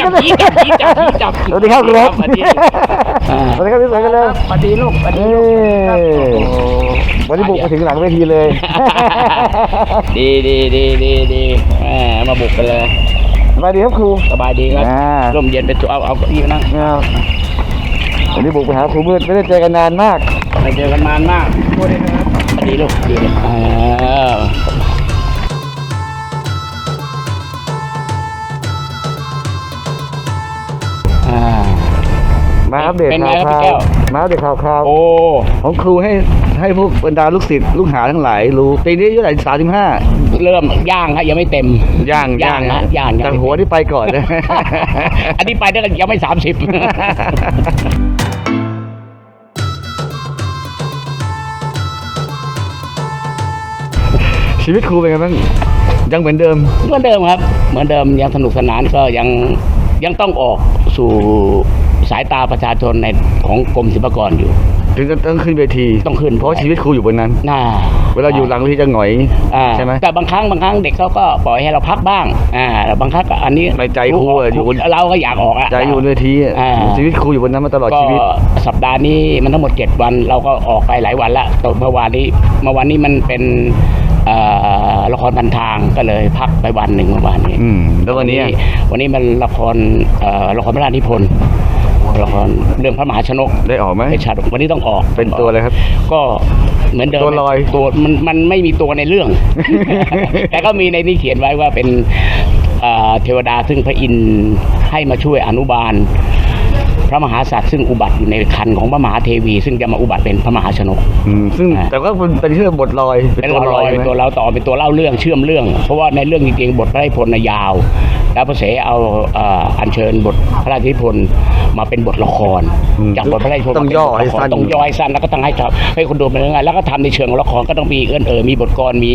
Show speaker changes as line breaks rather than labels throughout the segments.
จับผีจับผีจับผีจับผี
สวัสดีครับครับ
สวัสดีอ่า
สวัสดีครับพี่สวยกันเลย
สวัสดีลูกสวัสดี
วันนี้บุกมาถึงหลังเวทีเลย
ดีดีดีดีดีมมาบุกกันเลย
สบายดีครับครู
สบายดีครับ
อ่า
ร่มเย็นไปตัวเอาเอาเก้าอี้มานั่ง
ครับวันนี้บุกไปหาครูมืดไม่ได้เจอกันนานมาก
ไปเจอกันนานมากสวัสดีครับสวัสดีลูกดีเลยอ่าอ่า
มาอัปเดต
เป็นไง
ข่าว
ครับพี่
ข่า
แก้
ว
ว
มาอัปเดตข่าวข่าว
โอ้
ของครูให้ให้พวกบรรดาลูกศิษย์ลูกหาทั้งหลายรู้ปีนี้อายุเท่าไหร่สามสิบห้า
เริ่มย่างครับยังไม่เต็ม
ย่าง
ย่างนะย่าง
แต่หัวที่ไปก่อนนะ
อันนี้ไปได้แล้วยังไม่สามสิบ
ชีวิตครูเป็นไงบ้างยังเหมือนเดิม
เหมือนเดิมครับ เหมือนเดิมยังสนุกสนานก็ยังยังต้องออกสู่ สายตาประชาชนในของกรมศิลปากรอยู่
ถึงจะต้องขึ้นเวที
ต้องขึ้น
เพราะชีวิตครูอยู่บนนั้น
น่า
เวลาอยู่หลังเวทีจะหงอย
อ่า
ใช่ไหม
แต่บางครั้งบางครั้งเด็กเขาก็ปล่อยให้เราพักบ้างอ่าแต่บางครั้งก็อันนี้
ในใจครูอะอยู่บน
เราก็อยากออกอะ
ใจอยู่บนเวทีอะ
อ่า
ชีวิตครูอยู่บนนั้นมาตลอด
ก็
ชีวิต
สัปดาห์นี้มันทั้งหมดเจ็ดวันเราก็ออกไปหลายวันละตกเมื่อวานนี้เมื่อวานนี้มันเป็นเอ่อละครพันทางก็เลยพักไปวันหนึ่งเมื่อวานนี้
อืมแล้ววันนี้อะ
วันนี้มันละครเอ่อละครพระราชนิพนธ์ ละครเรื่องพระมหาชนก
ได้ออกไหม
ไอชาดกวันนี้ต้องออก
เป็นตัวอะไรครับ
ก็เหมือนเดิม
ตัวลอย
ตัวมันมันไม่มีตัวในเรื่อง แต่ก็มีในนี้เขียนไว้ว่าเป็นเอ่อเทวดาซึ่งพระอินทร์ให้มาช่วยอนุบาลพ ระมหาสัตว์ซึ่งอุบัติอยู่ในคันของพระมหาเทวี ซึ่งจะมาอุบัติเป็นพระมหาชนก
อืมซึ่ง
อ่า
แต่ก็เป็นเป็นชื่อบทลอย
เป็น
ตัว
ลอย
ใช่
เป็น
ไหม
ตัวเราต่อเป็นตัวเล่าเรื่องเชื่อมเรื่อง เพราะว่าในเรื่องจริงๆบทพระราชนิพนธ์น่ะยาว แล้วพระเสเอาเอ่ออัญเชิญบทพระราชนิพนธ์มาเป็นบทละคร
อืม
จากบทพระราชนิพนธ์
ต้อง
มาเป็น
ย่อบ
ท
ให้
ละคร
สั้น
ต้องย่อให้สั้นแล้วก็ต้องให้ชอบให้คนดูเป็นยังไงแล้วก็ทำในเชิงของละครก็ต้องมีเอื้อนเอ่ยมีบทกรมี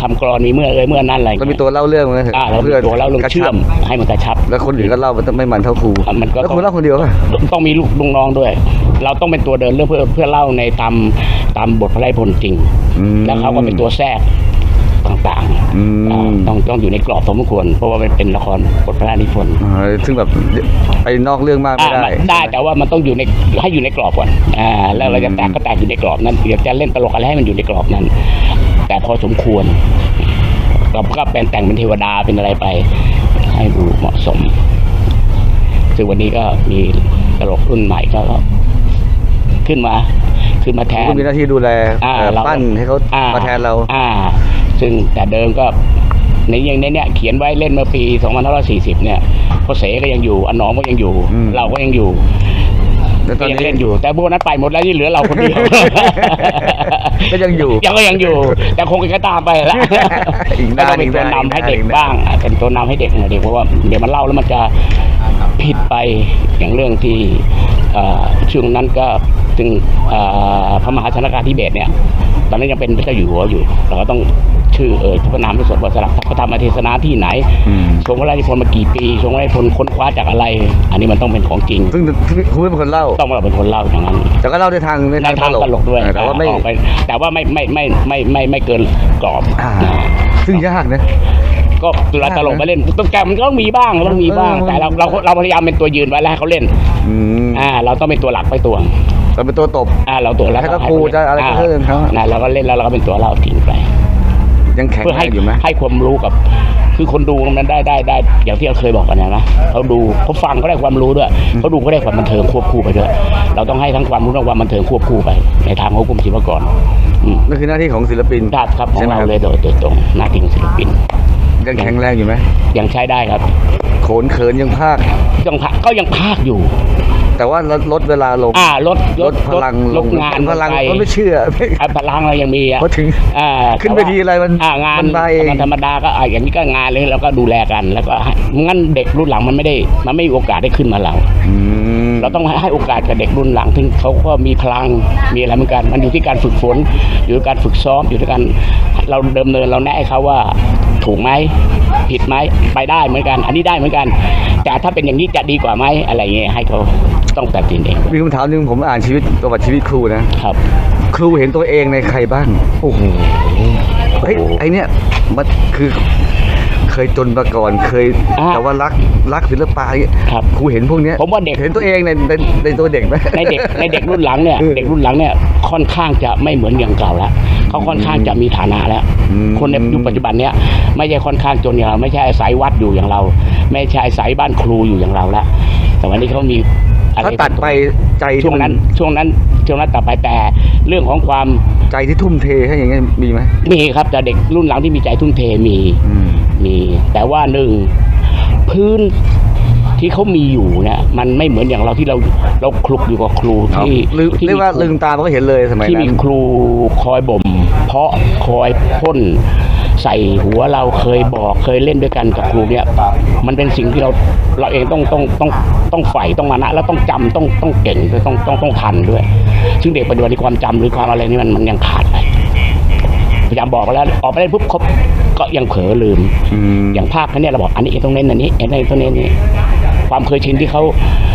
คำกรอนมีเมื่อเอ่ยเมื่อนั้นอะไร
แล้วมีตัวเล่าเรื่องมั้ย
อ่าแล้วมีตัวเล่าเรื่องเชื่อมให้มันกระชับ
แล้วคนอื่นก็เล่ามันไม่มันเท่าครู
อะมันก็
แล้วครูเล่าคนเดียวป่ะ
ต้องมีลูกลุงน้องด้วย เราต้องเป็นตัวเดินเรื่องเพื่อเพื่อเล่าในตามตามบทพระราชนิพนธ์จริง
อืม
แล้วเขาก็เป็นตัวแทรกต่าง
อืม
ๆอ่าต้องต้องอยู่ในกรอบสมควร เพราะว่ามันเป็นละครบทพระราชนิพนธ์
อ่าซึ่งแบบไปนอกเรื่องมากไม่
อ่า
ได้
มันได้แต่ว่ามันต้องอยู่ในให้อยู่ในกรอบก่อนอ่าแล้วเราจะแตกก็แตกอยู่ในกรอบนั้นอยากจะเล่นตลกอะไรให้มันอยู่ในกรอบนั้น แต่พอสมควรเราก็เป็นแต่งเป็นเทวดาเป็นอะไรไป ให้ดูเหมาะสม ซึ่งวันนี้ก็มีตลกรุ่นใหม่ก็ขึ้นมา ขึ้นมาแทน
ก็มีหน้าที่ดูแล
อ่า
เอ่อ
เรา
ปั้นให้เขา
อ่
มาแทนเรา
อ่า ซึ่งแต่เดิมก็ในอย่างในเนี้ยเขียนไว้เล่นเมื่อปี 2540 เนี่ยพอเสก็ยังอยู่อนองก็ยังอยู่
อืม
เราก็ยังอยู่
แล้วต
ก็
อน
ยัง
นี้
เล่นอยู่ แต่พวกนั้นไปหมดแล้วที่เหลือเราคนเดียว
ก็ยังอยู่
ยังก็ยังอยู่ แต่คงจะตามไปละ
อีก
ก็
นาน
ต้องเป็นตัวนำให้เด็ก
อีกนาน
บ้างอะเป็นตัวนำให้เด็กหน่อยเด็กเพราะว่าเดี๋ยวมันเล่าแล้วมันจะผิดไปอย่างเรื่องที่เอ่อช่วงนั้นก็ถึงเอ่อพระมหาชนกาธิเบศรเนี่ย ตอนนั้นยังเป็นพระเจ้าอยู่หัวอยู่ เราก็ต้องชื่อเอ่ยพระนามพระสดบทสลักพระธรรมเทศนาที่ไหน
อืม
ทรงพระราชนิพนธ์มากี่ปีทรงพระราชนิพนธ์ค้นคว้าจากอะไร อันนี้มันต้องเป็นของจริง
ซึ่งครูเป็นคนเล่า
ต้องเราเป็นคนเล่าอย่างนั้น
แต่ก็เล่าในทางใน
ในทางตลกด้วย
แต่ว่าไม่
ออกปแต่ว่าไม่ไม่ไม่ไม่ไม่ไม่เกินกรอบ
อ่าซึ่งยากนะ
ก็เวลาตลกไปเล่นต้องแกมันก็ต้องมีบ้างต้องมีบ้าง
เออ
แต่เราเราเราพยายามเป็นตัวยืนไว้แล้วให้เขาเล่น
อืม
อ่าเราต้องเป็นตัวหลักไปตัว
เราเป็นตัวตบ
อ่าเราตัวแล้ว
ให้เขาครูจะอะไรก็เรื่องเขา
นะเราก็เล่นแล้วเราก็เป็นตัวเล่าทิ้งไป
ยังแข็ง
เพื่อ
แร
ให้
งอยู่ไหม
ให้ความรู้กับ คือคนดูมันได้ได้ได้ อย่างที่เราเคยบอกกันนะนะเขาดูเขาฟังก็ได้ความรู้ด้วยเขาดูก็ได้ความบันเทิงควบคู่ไปด้วย เราต้องให้ทั้งความรู้และความบันเทิงควบคู่ไป ในทางของกรมศิลปากรอืม
นั่นคือหน้าที่ของศิลปิน
ครับครับของ
ใช่ไหม
เรา
ครับ
เลยโดยโดยตรงหน้าที่ของศิลปิน
ยังแข็งแรงอยู่ไหม
ยังใช้ได้ครับ
โขนเขินยังภาค
ยังพักก็ยังพากอยู่
แต่ว่าลดลดเวลาลง
อ่าลด
ลดพลัง
ลดงาน
พลัง
ไป
ก็ไม่เชื่อ
อะพลังเรายังมีอะ
พอถึง
อ่า
ขึ้น
แต่
เวทีอะไรมัน
อ่างาน
มันมาเอง
งานธรรมดาก็อะอย่างนี้ก็งานเลยแล้วก็ดูแลกันแล้วก็ให้งั้นเด็กรุ่นหลังมันไม่ได้ มันไม่มีโอกาสได้ขึ้นมาเรา
อืม
เราต้องให้โอกาสกับเด็กรุ่นหลังที่เขาก็มีพลังมีอะไรเหมือนกัน มันอยู่ที่การฝึกฝน อยู่ที่การฝึกซ้อมอยู่ที่การเราเดิมเนินเราแนะให้เขาว่า ถูกไหมผิดไหมไปได้เหมือนกัน อันนี้ได้เหมือนกัน แต่ถ้าเป็นอย่างนี้จะดีกว่าไหมอะไรเงี้ยให้เขาต้องตัดสินเอง
มีคำถามหนึ่งผมอ่านชีวิตประวัติชีวิตครูนะ
ครับ
ครูเห็นตัวเองในใครบ้าง
โอ้โห
เฮ้ยไอเนี้ยมันคือเค ยจนมาก่อน เคย
อ่า
แต่ว่ารักรักศิลปะอย่างเงี้ย
ครับ
ครูเห็นพวกเนี้ย
ผมว่าเด็ก
เห็นตัวเองในในในตัวเด็กไหม
ในเด็กในเด็กรุ่นหลังเนี่ย
เออ
เด็กรุ่นหลังเนี่ยค่อนข้างจะไม่เหมือนอย่างเก่าแล้วเขาค่อนข้างจะมีฐานะแล้ว
อืม
คนในยุคปัจจุบันเนี่ยไม่ใช่ค่อนข้างจนอย่างเรา ไม่ใช่อาศัยวัดอยู่อย่างเรา ไม่ใช่อาศัยบ้านครูอยู่อย่างเราละแต่วันนี้เขามีอะไร
ถ้าตัดไปใจที่
ช่วงนั้น
มั
ช่วงนั้นช่วงนั้นตัดไปแต่เรื่องของความ
ใจที่ทุ่มเทให้อย่างเงี้ยมีไหม
มีครับแต่เด็กรุ่นหลังที่มีใจทุ่มเทมี
อืม
มี แต่ว่าหนึ่งพื้นที่เขามีอยู่เนี่ยมันไม่เหมือนอย่างเราที่เราเราคลุกอยู่กับครู
เอา
ที่
ลืม
ที่
เรียกว่า
ค
ลืมตามันก็เห็นเลยสมัย
ที่
นั้
มี
น
ครูคอยบ่ม เพาะคอยพ่นใส่หัวเราเคยบอกเคยเล่นด้วยกันกับครูเนี่ย มันเป็นสิ่งที่เราเราเองต้องต้องต้องต้องใฝ่ต้องมานะแล้วต้องจำต้องต้องเก่งด้วยต้องต้องต้องทันด้วย ซึ่งเด็กปัจจุบันนี้ความจำหรือความอะไรนี่มันมันยังขาดไป พยายามบอกไปแล้วออกไปได้ปุ๊บเขาก็ยังเผลอลืม
อืม
อย่างภาคเขาเนี่ยเราบอกอันนี้ต้องเน้นอันนี้อันนี้ต้องเน้นอันนี้ ความเคยชินที่เขาปรับ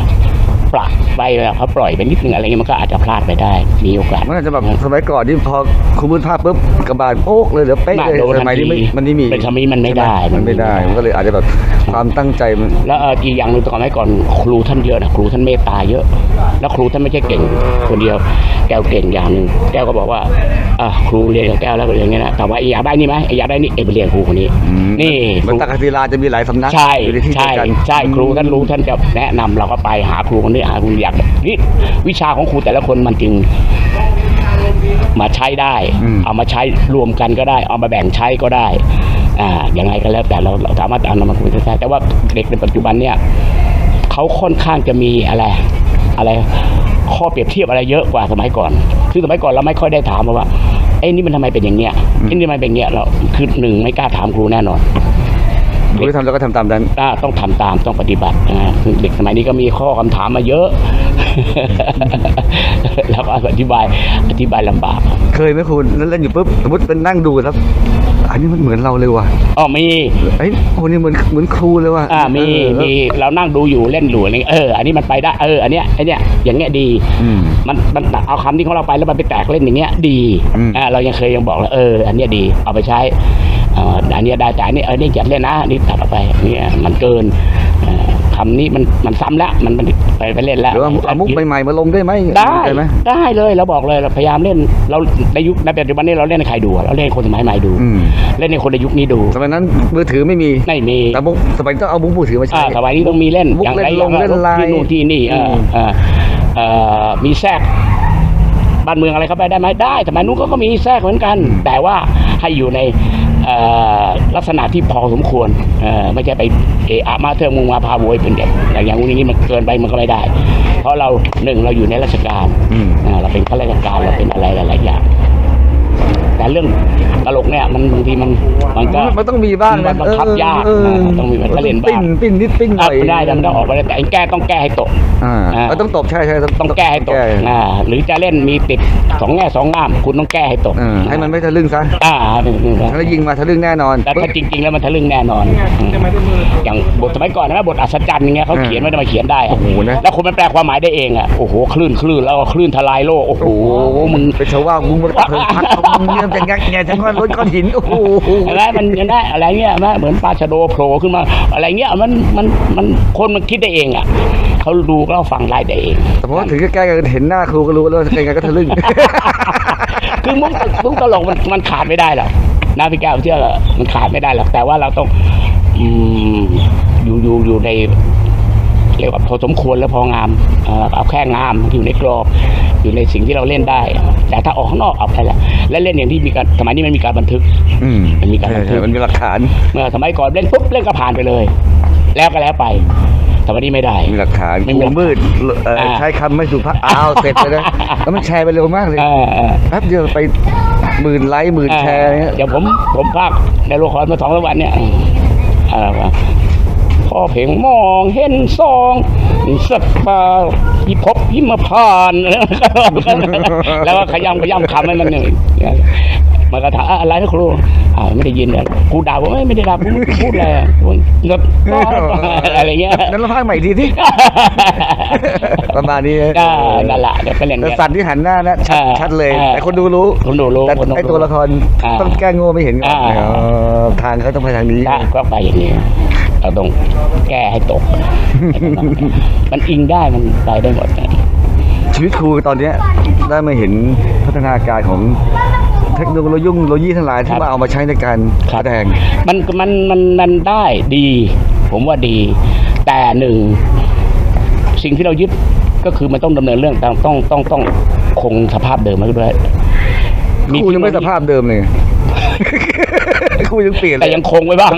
ไปแล้วเขาปล่อยไปนิดนึงอะไรเงี้ยมันก็อาจจะพลาดไปได้ มีโอกาส
มันอาจจะแบบสมัยก่อนที่พอครูมือภาพปุ๊บกระบาลโป๊กเลยเดี๋ยวเป๊ะ
มา
เลย
โดน
สมัยนี้ไม่
ทันที
มันไม่มี
เป็นสมัยนี้มันไม่ได้
ใช่หมันไม่ได้มันก็เลยอาจจะแบบความตั้งใจมัน
แล้วเอ่ออีกอย่างหนึ่งตอนไม่ก่อนครูท่านเยอะนะครูท่านเมตตาเยอะ แล้วครูท่านไม่ใช่เก่งคนเดียว แก้วเก่งอย่างหนึ่งแก้วก็บอกว่าอะครูเรียนกับแก้วแล้วอย่างเงี้ยนะแต่ว่าอยากได้นี่ไหมอยากได้นี่เอยไปเรียนครูคนนี้
อืม
นี่
เหมัน
ครู
ตักศิลาจะมีหลายสำนัก
ใช่
อยู่ในที่เดี
ใช่
ยวกัน
ใช่ครูท่านรู้ท่านจะแนะนำเราก็ไปหาครูคนนี้หาครูอยากนี่วิชาของครูแต่ละคนมันจึงมาใช้ได้
อืม
เอามาใช้รวมกันก็ได้ เอามาแบ่งใช้ก็ได้ อ่ายังไงก็แล้วแต่เราเราสามารถเอานำมาคุยได้แต่ว่าเด็กในปัจจุบันเนี่ยเขาค่อนข้างจะมีอะไร อะไร ข้อเปรียบเทียบอะไรเยอะกว่าสมัยก่อนซึ่งสมัยก่อนเราไม่ค่อยได้ถามว่าเอ้นี่มันทำไมเป็นอย่างเนี้ยเอ้นี่ทำไมเป็นอย่างเนี้ยเราคือหนึ่งไม่กล้าถามครูแน่นอน
ค รูที่ทำแล้วก็ทำตามนั้น
อ่าต้องทำตามต้องปฏิบัตินะฮะคือเด็กสมัยนี้ก็มีข้อคำถามมาเยอะแล้วก็อธิบายอธิบายลำบาก
เคยไหมครูเล่นอยู่ปุ๊บสมมติเป็นนั่งดูแล้วอันนี้มันเหมือนเราเลยว่ะ
อ๋อมี
ไอ้ยโอ้นี่เหมือนเหมือนครูเลยว่ะ
อ่ามี
เออ
มีเรานั่งดูอยู่เล่นอยู่อะไรเงี้ยเออ อันนี้มันไปได้เอออันเนี้ยไอเนี้ยอย่างเงี้ยดี
อืม
มันมันเอาคำที่ของเราไปแล้วมันไปแตกเล่นอย่างเงี้ยดี
อืม
อ่าเรายังเคยยังบอกเลยเออ อันเนี้ยดีเอาไปใช้เอ่ออันเนี้ยได้แต่อันนี้เออนี่จะเล่นนะอันนี่ตัดออกไปเนี่ยมันเกินเอ่อคำนี้มันมันซ้ำแล้วมันมันไปไปเล่นแล้ว
หรือว่าเอามุกใหม่ๆมาลงได้ไหม
ได้
ไหม
ได้เลยเราบอกเลยเราพยายามเล่นเราในยุคในปัจจุบันนี้เราเล่นให้ใครดูอะเราเล่นให้คนสมัยใหม่ดู
อืม
เล่นในคนในยุคนี้ดู
สมัยนั้นมือถือไม่มี
ไม่มี
แต่มุกสมัยต้องเอามุกมือถือมาใช้
อ่าสมัยนี้ต้องมีเล่น
มุก
อย่างไร
เล่นลง
อย่าง
เล่นไลน์
ที่นู่นที่นี่เออ
ม
เออเอ่อมีแทรกบ้านเมืองอะไรเข้าไปได้ไหมได้สมัยนู้นก็ก็มีแทรกเหมือนกัน แต่ว่าให้อยู่ในเอ่อ ลักษณะที่พอสมควรเอ่อไม่ใช่ไปเอะอะมาเทิงมุงมาพาโวยเป็นเด็กอย่างอย่างนี้มันเกินไปมันก็ไม่ได้ เพราะเราหนึ่งเราอยู่ในราชการ
อืม
อ่าเราเป็นข้าราชการเราเป็นอะไรหลายๆอย่างแต่เรื่องตลกเนี่ยมันบางทีมันมันก็
มันต้องมีบ้าง
มั
นะ
นบังคับยาก
เออ
นะต้องมีมันก็เล่นบ้าง
ปิ้นปิ้นนิดปิ้นหน่
อะ
อย
ไม่ได้แต่มันต้องออกไปได้แต่ไอ้แก้ต้องแก้ให้ตก
อ่า
อ่า
เออต้องตบใช่ใช่ต้อง
ต้องแก้ให้ตกอ่าหรือจะเล่นมีติดสองแง่สองงาม คุณต้องแก้ให้ตก
เออให้มันไม่ทะลึ่งซะ
อ่า
ถ้ายิงมาทะลึ่งแน่นอน
แต่ถ้าจริง ๆ แล้วมันทะลึ่งแน่นอน อย่างบทสมัยก่อนนะบทอัศจรรย์อย่างเงี้ยเขาเขียนไว้ทำไมเขียนได้อะ
โอ้โหนะ
แล้วคนมันแปลความหมายได้เองอะโอ้โหคลื่นคลื่นแล้วก็คลื่นทลายโลกโอ้โหมึง
เป็นชาวว่ามึงมาเพิ่งพัดเอามึงเนี่ยจะงักแงทั้งก้อนรถก้อนหินโอ้โห
อะไรมันยังได้อะไรเงี้ยนะเหมือนปลาชะโดโผล่ขึ้นมา อะไรเงี้ยมันมันมันคนมันคิดได้เองอะ เขาดูก็ฟังได้ได้เอง
แต่พอถึงใกล้ๆกันเห็นหน้าครูก็รู้แล้วว่ายังไงก็ทะลึ่ง
คือมุกมุกตลกมันมันขาดไม่ได้หรอกนะพี่แก้วเชื่อเหรอมันขาดไม่ได้หรอกแต่ว่าเราต้องอืมอยู่อยู่อยู่ในเรียกว่าพอสมควรแล้วพองามเอ่อเอาแค่งามอยู่ในกรอบ อยู่ในสิ่งที่เราเล่นได้ แต่ถ้าออกข้างนอกเอาไปละและเล่นอย่างที่มีการสมัยนี้มันมีการบันทึก
อืม
มันมีการบันทึก
ใช่มันมีหลักฐาน
เมื่อสมัยก่อนเล่นปุ๊บเล่นก็ผ่านไปเลย แล้วก็แล้วไป แต่วันนี้ไม่ได้
มีหลักฐาน
ไม่มีหลักฐาน
มืดเอ่ออา ใช้คำไม่สุภาพ อ้าว เสร็จไปแล้วแล้วมันแชร์ไปเร็วมากเลย
เออเออ
แป๊บเดียวไปหมื่นไลค์หมื่นแชร์เนี่ย
เดี๋ยวผมผมภาคในละครมาสองสามวันเนี่ยอะไรวะพอเพลงมองเห็นซองสัตว์ป่าพิภพพิมพานต์แล้วก็ขยำขยำคำให้มันหนึ่ง มันก็ถามอะอะไรนะครูอ้าวไม่ได้ยินเลยครูด่าผมเอ้ยไม่ได้ด่าผมพูดอะไรอะก็ก็อะไรเงี้ย
นั้นเราพากใหม่อีกทีที่ประมาณนี้
ก็นั่นแหละเดี๋ยวก็เล่น
แต่
เงี้ย
สันที่หันหน้านะชัด
อ่า
ชัดเลย
อ่า
แต่คนดูรู้
คนดูรู้
แต่
คนดู
ไอ
รู้
ตัวละคร
อ่า
ต้องแก้โง่ไม่เห็นก่อน
อ่า
อ๋อทางเขาต้องไปทางนี้
ได้ก็ไปอย่างนี้เราต้องแก้ให้ตก มันอิงได้มันไปได้หมด
ชีวิตครูตอนเนี้ยได้มาเห็นพัฒนาการของ เทคโนโลยีโลยีทั้งหลาย
ครั
ที่
บ
มาเอามาใช้ในการ
ครั
แส
บ
ดง
มันมันมันมันได้ดี ผมว่าดี แต่หนึ่งสิ่งที่เรายึดก็คือมันต้องดำเนินเรื่องต้องต้องต้องต้องคงสภาพเดิมไว้ด้วย
ครูยังไม่สภาพเดิมเลยครูยังเปลี่ยนเล
แต่
ย
ยังคงไว้บ้าง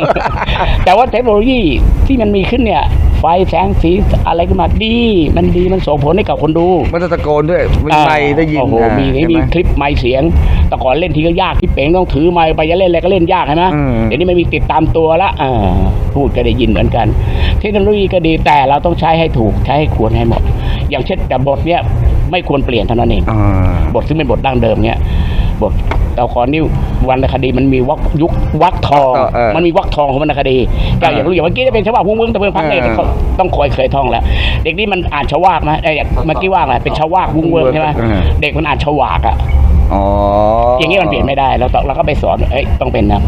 แต่ว่าเทคโนโลยีที่มันมีขึ้นเนี่ย ไฟแสงสีอะไรขึ้นมาดี มันดีมันส่งผลให้กับคนดู
มันจะตะโกนด้วยมีไมค์ได้ยิน
โอ้โห
อ่า
มี
ใช่ไห
มีคลิปไมค์เสียง แต่ก่อนเล่นทีก็ยากที่เป๋งต้องถือไมค์ไปจะเล่นอะไรก็เล่นยากใช่ไหม
อืม
เดี๋ยวนี้มันมีติดตามตัวละอ่าพูดก็ได้ยินเหมือนกัน เทคโนโลยีก็ดีแต่เราต้องใช้ให้ถูกใช้ให้ควรให้เหมาะอย่างเช่นแต่บทเนี้ยไม่ควรเปลี่ยนเท่านั้นเอง
อ่า
บทซึ่งเป็นบทดั้งเดิมเนี่ยบท แต่ขอนี่วรรณคดีมันมีวรรคยุควรรคทอง
เออ
มันมีวรรคทองของวรรณคดีก็อย่างรู้อย่างเมื่อกี้ได้เป็นชาวบ้านพวกเมืองตะเมืองพักเนี่ย
เออ
เขาต้องคอยเคยท่องแล้ว เด็กนี่มันอ่านชาวากนะไอ้เมื่อกี้ว่าไงเป็นชาวากวุ้งเวิร์กใช่ไหม
เออ
เด็กมันอ่านชาวากอะ
อ๋อ
อ
อย่าง
นี้มันเปลี่ยนไม่ได้เราต้องเราก็ไปสอนเอ้ยต้องเป็นนะ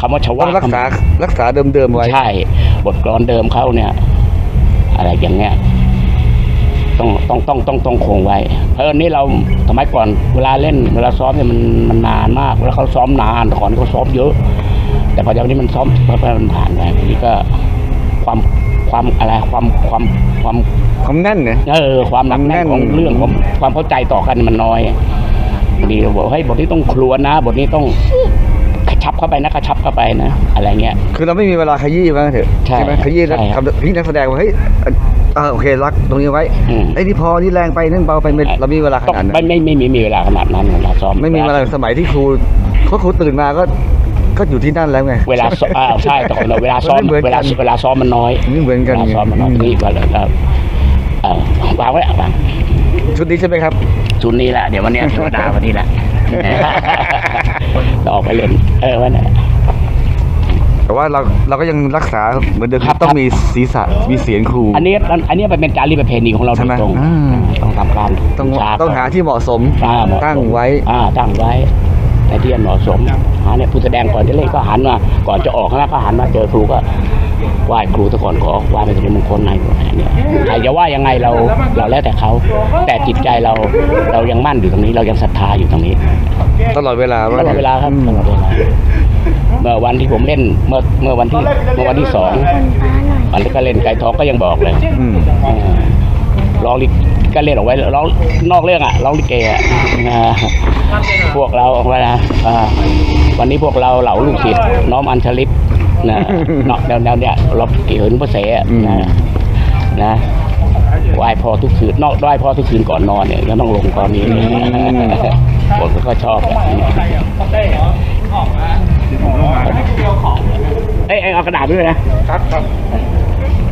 คำว่าชาวา
ต้อกงรักษารักษาเดิมๆไว้
ใช่ บทกลอนเดิมเขาเนี่ย อะไรอย่างเงี้ย ต้องต้องต้องต้องต้องคงไว้ เพราะอันนี้เราสมัยก่อนเวลาเล่นเวลาซ้อมเนี่ยมันมันนานมาก แล้วเขาซ้อมนานแต่ก่อนเขาซ้อมเยอะ แต่พอเดี๋ยวนี้มันซ้อมพอมันผ่านไปทีนี้ก็ความความอะไรความความความ
ความแน่นเนี่ย
เออความหนักแน่นของ
แน่น
เรื่องของความเข้าใจต่อกันมันน้อยดีเราบอกให้ยบทนี้ต้องครวนนะบทนี้ต้องกระชับเข้าไปนะกระชับเข้าไปนะ อะไรเงี้ย
คือเราไม่มีเวลาขยี้ว่างั้นเถอะ
ใช่
ไหมขยี้แล้ว
ใช่ครับ
ทำขยี้นักแสดงว่าเฮ้ยเออโอเครักตรงนี้ไว้
อืม
ไอ้นี่พอนี่แรงไปนั่นเบาไปไม่เราไม่มีเวลาข
ต้อง
นาดนั้น
ไม่ไม่ไม่มีมีเวลาขนาดนั้นเวลาซ้อม
ไม่มีเวลาสมัยที่ครูเขาครูตื่นมาก็ ก็อยู่ที่นั่นแล้วไง
เวลาซ้อมอ่าใช่แต่ก่อนเราเวลาซ้อม
มันไม่เหมือน
เวลา
กัน
เวลาซ้อมมันน้อย
นี่เหมือนกัน
เวลา
ไง
ซ้อมมันน้อย
อืม
นี่ก็เลยเออเออวางไว้วาง
ชุดนี้ใช่ไหมครับ
ชุดนี้แหละเดี๋ยววันเนี้ยธรรมดาวันนี้แหละต่ออกไปเล่นเออวันนั้น
แต่ว่าเราเราก็ยังรักษาเหมือนเดิม
ครับ
ต้องมีศีรษะมีเสียงครู
อันนี้อันอันนี้มันเป็นจารีตประเพณีของเราโด
ใช่ไหม
ยตรง
อืม
ต้องทำการ
ต้อง
บูช
ต้องหาที่เหมาะสม
อ่าเหมาะสม
ตั้งไว้
อ่าตั้งไว้ แต่ที่เหมาะสมหาเนี่ยผู้แสดงก่อนจะเล่นก็หันมาก่อนจะออกนะก็หันมาเจอครูก็ไหว้ครูซะก่อนขอไหว้เป็นสิริมงคลให้เนี่ยใครจะว่ายังไงเราเราแล้วแต่เขา แต่จิตใจเราเรายังมั่นอยู่ตรงนี้ เรายังศรัทธาอยู่ตรงนี้
ตลอดเวลา
ตลอดเวลาครับ
อืม
ตลอดเวลา เมื่อวันที่ผมเล่นเมื่อเมื่อวันที่เมื่อวันที่สองวันที่ก็เล่นไก่ทองก็ยังบอกเลย
อืม
เออร้องลิก็เล่นออกไว้ร้องนอกเรื่องอะร้องลิเกอะนะพวกเราออกไว้นะอ่าวันนี้พวกเราเหล่าลูกศิษย์น้อมอัญชลิตนะเนาะแนวแนวเนี้ยเราเกี่ยวกับพระเสอะนะนะไหว้พ่อทุกคืนนอกไหว้พ่อทุกคืนก่อนนอนเนี่ยก็ต้องลงตอนนี้ผมก็ชอบอะ เอ้ยเอ้ยเอากระดาษด้วยนะ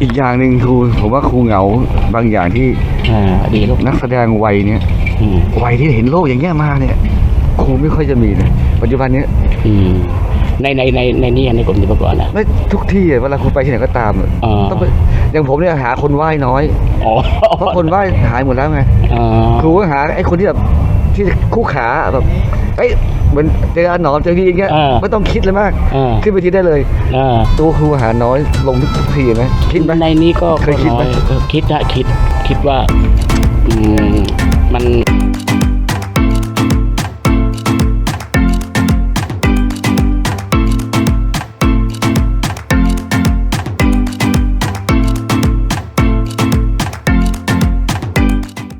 อีกอย่างหนึ่งครูผมว่าครูเหงาบางอย่างที่
อ่าดีลูก
นักแสดงวัยเนี้ย
อืม
วัยที่เห็นโลกอย่างเงี้ยมาเนี่ยครูไม่ค่อยจะมีนะปัจจุบันเนี้ย
อืมในในในในนี้ในกรมศิลปากรนะ
ไม่ทุกที่อะเวลาครูไปที่ไหนก็ตามอะ
อ่า
ต้องไปอย่างผมเนี่ยหาคนไหว้น้อย
อ๋อ
เพราะคนไหว้หายหมดแล้วไง
อ่า
ครูก็หาไอ้คนที่แบบ ที่คู่ขาแบบเอ้ยเหมือนเจออาหนอมเจอพี่อย่างเงี้ยไม่ต้องคิดเลยมาก
อ่า
ขึ้นไปทีได้เลย
อ่า
ตัวครูหาน้อยลงทุกทีไหมคิดไหม
ในนี้ก็
เคยคิดไหม
ก็น้อเออคิดอะคิดคิดว่าอืมมัน